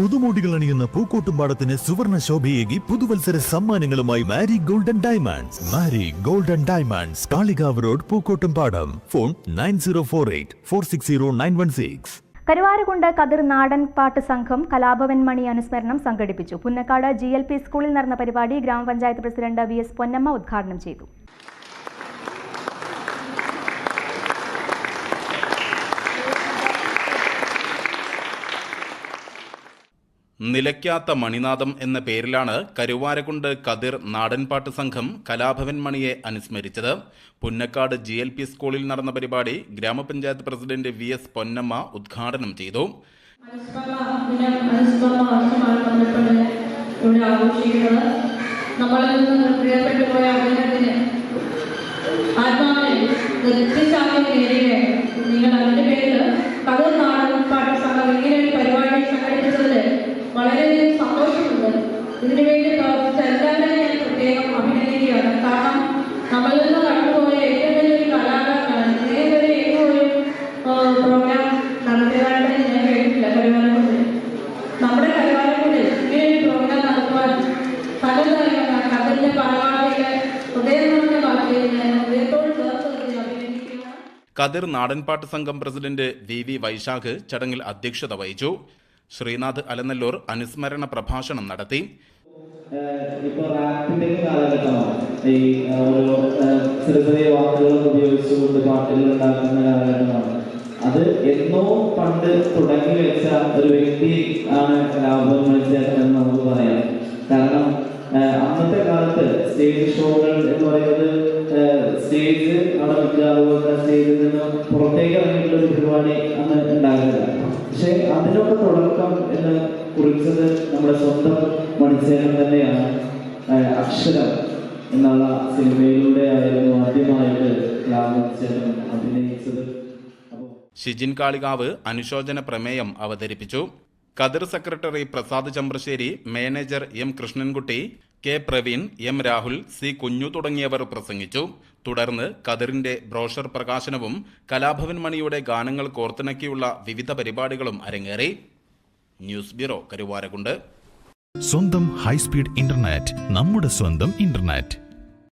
പുതുമോടികൾ അണിയുന്ന പൂക്കോട്ടുംപാടത്തിന് സുവർണ ശോഭയേകി പുതുവത്സര സമ്മാനങ്ങളുമായി Mari golden diamonds. Mari golden diamonds Kalikavu road Pookkottumpadam. Phone nine zero four eight four six zero nine one six. Karuvarakundu Kathir നാടൻ പാട്ട് സംഘം കലാഭവൻ മണി അനുസ്മരണം സംഘടിപ്പിച്ചു. പുന്നക്കാട് ജി എൽ പി സ്കൂളിൽ നടന്ന പരിപാടി ഗ്രാമപഞ്ചായത്ത് പ്രസിഡന്റ് വി എസ് പൊന്നമ്മ ഉദ്ഘാടനം ചെയ്തു. നിലയ്ക്കാത്ത മണിനാഥം എന്ന പേരിലാണ് കരുവാരക്കുണ്ട് കതിർ നാടൻപാട്ട് സംഘം കലാഭവൻ മണിയെ അനുസ്മരിച്ചത്. പുന്നക്കാട് ജി എൽ പി സ്കൂളിൽ നടന്ന പരിപാടി ഗ്രാമപഞ്ചായത്ത് പ്രസിഡന്റ് വി എസ് പൊന്നമ്മ ഉദ്ഘാടനം ചെയ്തു. ആഘോഷിക്കുന്നത് നമ്മളിൽ നിന്ന് പ്രിയപ്പെട്ടു പോയ അദ്ദേഹത്തിന് ആത്മാവിനെ സന്തോഷമുണ്ട് ഇതിനു വേണ്ടി പ്രവർത്തിച്ച ഞാൻ പ്രത്യേകം അഭിനന്ദിക്കുകയാണ്. കാരണം നമ്മളിൽ നിന്ന് ഏറ്റവും വലിയൊരു കലാകാരനാണ്. ഇതേവരെ ഒരു പ്രോഗ്രാം നടത്തിയതായിട്ട് ഞാൻ കേട്ടിട്ടില്ല. നമ്മുടെ കരുവാരക്കുണ്ടിൽ ഇങ്ങനെ ഒരു പ്രോഗ്രാം നടത്തുവാൻ പല കഥലിന്റെ പലവാടിയിലെ ഹൃദയം നിറഞ്ഞ നിർത്തി കതിർ നാടൻപാട്ട് സംഘം പ്രസിഡന്റ് വി വി വൈശാഖ് ചടങ്ങിൽ അധ്യക്ഷത വഹിച്ചു. ശ്രീനാഥ് അലനല്ലൂർ അനുസ്മരണ പ്രഭാഷണം നടത്തി. അത് എന്നോ പണ്ട് തുടങ്ങി വെച്ച ഒരു വ്യക്തി ആണ് ലാഭം എന്ന് നമുക്ക് പറയാം. കാരണം അന്നത്തെ കാലത്ത് സ്റ്റേജ് ഷോകൾ എന്ന് പറയുന്നത് സ്റ്റേജ് അവിടെ നിൽക്കുക അതുപോലെ സ്റ്റേജിൽ നിന്ന് പുറത്തേക്ക് ഇറങ്ങിയിട്ടുള്ള ഒരു പരിപാടി അന്ന് പക്ഷെ അതിനൊക്കെ തുടക്കം എന്ന് കുറിച്ചത് നമ്മുടെ സ്വന്തം മണിച്ചേരൻ തന്നെയാണ്. അക്ഷരം എന്നുള്ള സിനിമയിലൂടെ ആയിരുന്നു ആദ്യമായിട്ട് രാമചേരൻ അഭിനയിച്ചത്. ഷിജിൻ കാളികാവ് അനുശോചന പ്രമേയം അവതരിപ്പിച്ചു. Kathir secretary Prasad Chambrasseri manager M Krishnankutty K Praveen M Rahul C Kunju തുടങ്ങിയവർ പ്രസംഗിച്ചു. തുടർന്ന് കതിറിന്റെ ബ്രോഷർ പ്രകാശനവും കലാഭവൻ മണിയുടെ ഗാനങ്ങൾ കോർത്തിണക്കിയുള്ള വിവിധ പരിപാടികളും അരങ്ങേറി. News bureau Karuvarakundu. സ്വന്തം ഹൈസ്പീഡ് ഇന്റർനെറ്റ് നമ്മുടെ സ്വന്തം ഇന്റർനെറ്റ്.